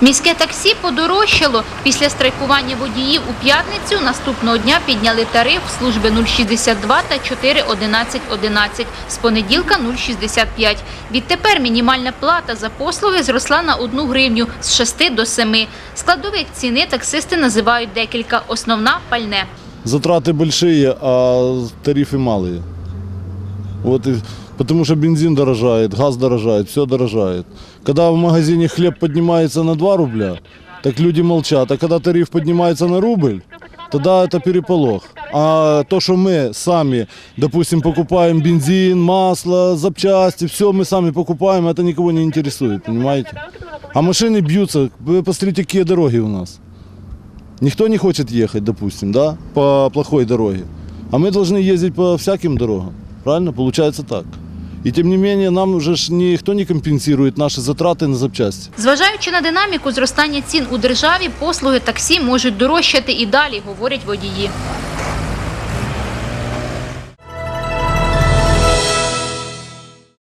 Міське таксі подорожчало. Після страйкування водіїв у п'ятницю наступного дня підняли тариф служби 062 та 41111. З понеділка 065. Відтепер мінімальна плата за послуги зросла на 1 гривню з 6 до 7. Складових ціни таксисти називають декілька. Основна – пальне. Затраты большие, а тарифы малые. Вот и, потому что бензин дорожает, газ дорожает, все дорожает. Когда в магазине хлеб поднимается на 2 рубля, так люди молчат. А когда тариф поднимается на рубль, тогда это переполох. А то, что мы сами, допустим, покупаем бензин, масло, запчасти, все мы сами покупаем, это никого не интересует, понимаете? А машины бьются. Вы посмотрите, какие дороги у нас. Никто не хочет ехать, допустим, да, по плохой дороге. А мы должны ездить по всяким дорогам. Правильно? Получается так. І тим не менше, нам вже ж ніхто не компенсує наші затрати на запчасті. Зважаючи на динаміку зростання цін у державі, послуги таксі можуть дорожчати і далі, говорять водії.